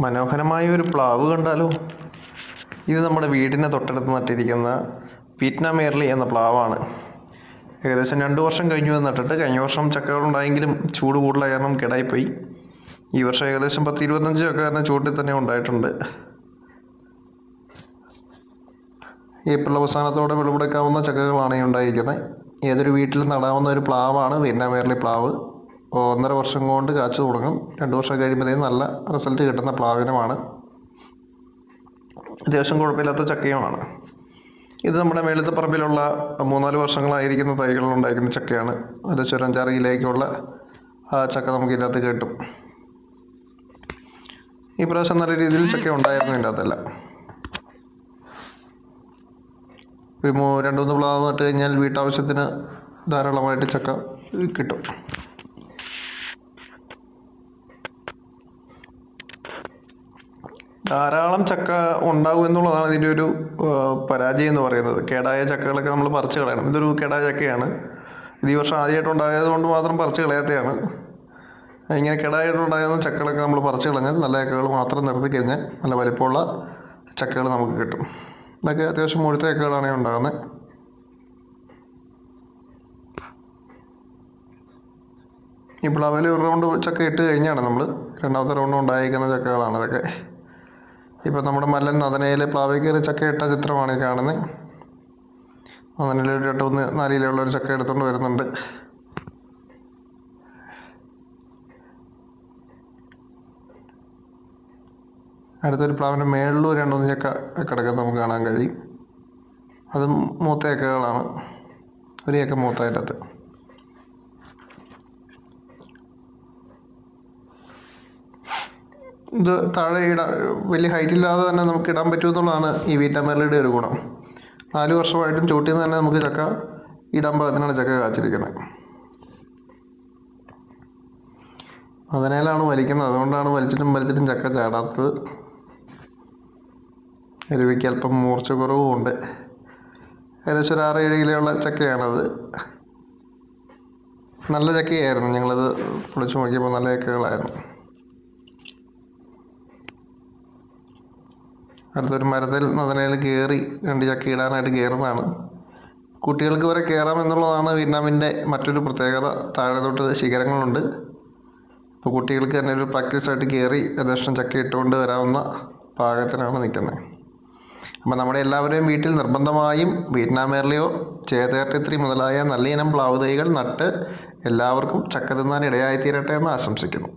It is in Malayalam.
മനോഹരമായ ഒരു പ്ലാവ് കണ്ടാലോ? ഇത് നമ്മുടെ വീടിന് തൊട്ടടുത്ത് നട്ടിരിക്കുന്ന പീറ്റ്നാമേർലി എന്ന പ്ലാവാണ്. ഏകദേശം രണ്ട് വർഷം കഴിഞ്ഞു നട്ടിട്ട്. കഴിഞ്ഞ വർഷം ചക്കകളുണ്ടായെങ്കിലും ചൂട് കൂടുതലായ കാരണം കിടായിപ്പോയി. ഈ വർഷം ഏകദേശം പത്ത് ഇരുപത്തഞ്ച് ചക്ക കാരണം ചൂട്ടിൽ തന്നെ ഉണ്ടായിട്ടുണ്ട്. ഏപ്രിൽ അവസാനത്തോടെ വിളവെടുക്കാവുന്ന ചക്കകളാണ് ഉണ്ടായിരിക്കുന്നത്. ഏതൊരു വീട്ടിൽ നടാവുന്ന ഒരു പ്ലാവാണ് വിയറ്റ്നാം പ്ലാവ്. ഒന്നര വർഷം കൊണ്ട് കാച്ചു തുടങ്ങും. രണ്ട് വർഷം കഴിയുമ്പോഴത്തേക്കും നല്ല റിസൾട്ട് കിട്ടുന്ന പ്ലാവിനമാണ്. അത്യാവശ്യം കുഴപ്പമില്ലാത്ത ചക്കയുമാണ്. ഇത് നമ്മുടെ മേലത്തെ പറമ്പിലുള്ള മൂന്നാൽ വർഷങ്ങളായിരിക്കുന്ന തൈകളിൽ ഉണ്ടായിരിക്കുന്ന ചക്കയാണ്. അത് ചുരഞ്ചാറ് കിലോയ്ക്കുള്ള ആ ചക്ക നമുക്ക് ഇതിനകത്ത് കിട്ടും. ഈ പ്രാവശ്യം നല്ല രീതിയിൽ ചക്ക ഉണ്ടായിരുന്നു ഇതിന്റെ അകത്തെല്ലാം. ഒരു രണ്ട് മൂന്ന് പ്ലാവ് നട്ട് കഴിഞ്ഞാൽ വീട്ടാവശ്യത്തിന് ധാരാളമായിട്ട് ചക്ക കിട്ടും. ധാരാളം ചക്ക ഉണ്ടാകും എന്നുള്ളതാണ് ഇതിന്റെ ഒരു പരാജയം എന്ന് പറയുന്നത്. കേടായ ചക്കകളൊക്കെ നമ്മൾ പറിച്ചു കളയണം. ഇതൊരു കേടായ ചക്കയാണ്. ഇത് ഈ വർഷം ആദ്യമായിട്ട് ഉണ്ടായത് കൊണ്ട് മാത്രം പറിച്ചു കളയാത്തതാണ് ഇങ്ങനെ കേടായിട്ടുണ്ടായിരുന്ന ചക്കകളൊക്കെ നമ്മൾ പറിച്ചു കളഞ്ഞാൽ നല്ല ചക്കകൾ മാത്രം നിർത്തി കഴിഞ്ഞാൽ നല്ല വലിപ്പമുള്ള ചക്കകൾ നമുക്ക് കിട്ടും. ഇതൊക്കെ അത്യാവശ്യം മുഴുത്ത ചക്കകളാണ് ഉണ്ടാകുന്നത്. ഈ അവയിൽ ഒരു റൗണ്ട് ചക്ക ഇട്ട് കഴിഞ്ഞാണ് നമ്മൾ രണ്ടാമത്തെ റൗണ്ട് ഉണ്ടായിരിക്കുന്ന ചക്കകളാണ് ഇതൊക്കെ. ഇപ്പം നമ്മുടെ മല്ലൻ നദനയിലെ പ്ലാവിൽ ചക്ക ഇട്ട ചിത്രമാണ് ഈ കാണുന്നത് നദനയിലൊരു രണ്ട് മൂന്ന് നാല് ഒരു ചക്ക എടുത്തുകൊണ്ട് വരുന്നുണ്ട്. അടുത്തൊരു പ്ലാവിന്റെ മേളിലും രണ്ട് ചക്ക കിടക്കുന്നത് നമുക്ക് കാണാൻ കഴിയും. അത് മൂത്ത ചക്കകളാണ്. ഒരു ചക്ക മൂത്തായിട്ടത്. ഇത് താഴെ ഇടാൻ വലിയ ഹൈറ്റ് ഇല്ലാതെ തന്നെ നമുക്ക് ഇടാൻ പറ്റുമെന്നുള്ളതാണ് ഈ വീട്ടാമരയുടെ ഒരു ഗുണം. നാല് വർഷമായിട്ടും ചൂട്ടിൽ നിന്ന് തന്നെ നമുക്ക് ചക്ക ഇടാൻ പാകത്തിനാണ് ചക്ക കാച്ചിരിക്കുന്നത്. അതിനാലാണ് വലിക്കുന്നത്. അതുകൊണ്ടാണ് വലിച്ചിട്ടും വലിച്ചിട്ടും ചക്ക ചാടാത്തത്. എരുവിക്ക് അല്പം മൂർച്ച കുറവുമുണ്ട് ഏകദേശം ഒരു ആറ് ഏഴ് കിലോയുള്ള ചക്കയാണത്. നല്ല ചക്കയായിരുന്നു. ഞങ്ങളത് പൊളിച്ചു നോക്കിയപ്പോൾ നല്ല ചക്കകളായിരുന്നു. അടുത്തൊരു മരത്തിൽ നദനയിൽ കയറി രണ്ട് ചക്ക ഇടാനായിട്ട് കയറുന്നതാണ് കുട്ടികൾക്ക് വരെ കയറാം എന്നുള്ളതാണ് വിയറ്റ്നാമിന്റെ മറ്റൊരു പ്രത്യേകത. താഴെ തൊട്ട് ശിഖരങ്ങളുണ്ട്. അപ്പോൾ കുട്ടികൾക്ക് തന്നെ ഒരു പ്രാക്ടീസായിട്ട് കയറി യഥേഷ്ടം ചക്ക ഇട്ടുകൊണ്ട് വരാവുന്ന പാകത്തിനാണ് നിൽക്കുന്നത്. അപ്പോൾ നമ്മുടെ എല്ലാവരെയും വീട്ടിൽ നിർബന്ധമായും വിയറ്റ്നാം എയർലിയോ ചേതേർട്ടിത്രി മുതലായ നല്ല ഇനം പ്ലാവ് തൈകൾ നട്ട് എല്ലാവർക്കും ചക്ക തിന്നാൻ ഇടയായിത്തീരട്ടെ എന്ന് ആശംസിക്കുന്നു.